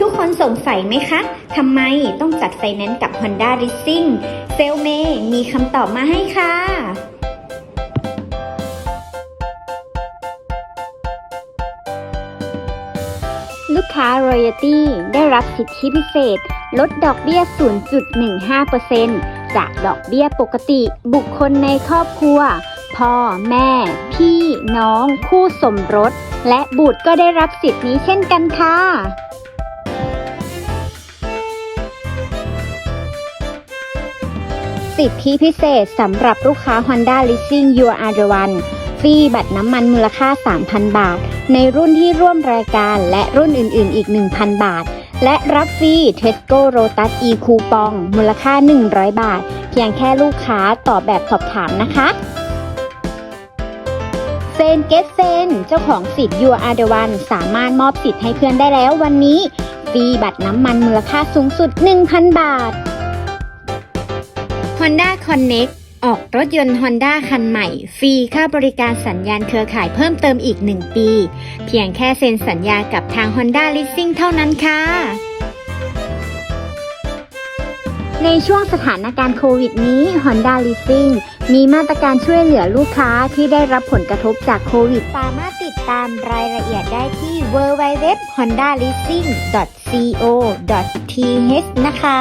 ทุกคนสงสัยไหมคะ ทำไมต้องจัดไฟแนนซ์กับ Honda Leasing เซลเมมีคำตอบมาให้ค่ะลูกค้า Royalty ได้รับสิทธิพิเศษ ลดดอกเบี้ย 0.15%จากดอกเบี้ยปกติบุคคลในครอบครัว พ่อ แม่ พี่ น้อง คู่สมรส และบุตรก็ได้รับสิทธินี้เช่นกันค่ะ สิทธิพิเศษสำหรับลูกค้า Honda Leasing You Are the One ฟรีบัตรน้ำมันมูลค่า 3,000 บาท ในรุ่นที่ร่วมรายการและรุ่นอื่นๆ อีก 1,000 บาท และรับฟรี Tesco Lotus e คูปองมูลค่า 100 บาท เพียงแค่ลูกค้าตอบแบบสอบถามนะคะเซนเกตเซนเจ้าของสิทธิ์ You Are the One สามารถมอบสิทธิ์ให้เพื่อนได้แล้ววันนี้ ฟรีบัตรน้ำมันมูลค่าสูงสุด 1,000 บาท Honda Connect ออกรถยนต์ Honda คันใหม่ ฟรีค่าบริการสัญญาณเครือข่ายเพิ่มเติมอีก 1 ปี เพียงแค่เซ็นสัญญากับทาง Honda Leasing เท่านั้นค่ะ ในช่วงสถานการณ์โควิดนี้ Honda Leasing มีมาตรการช่วยเหลือลูกค้าที่ได้รับผลกระทบจากโควิด สามารถติดตามรายละเอียดได้ที่ www.hondaleasing.co.th นะคะ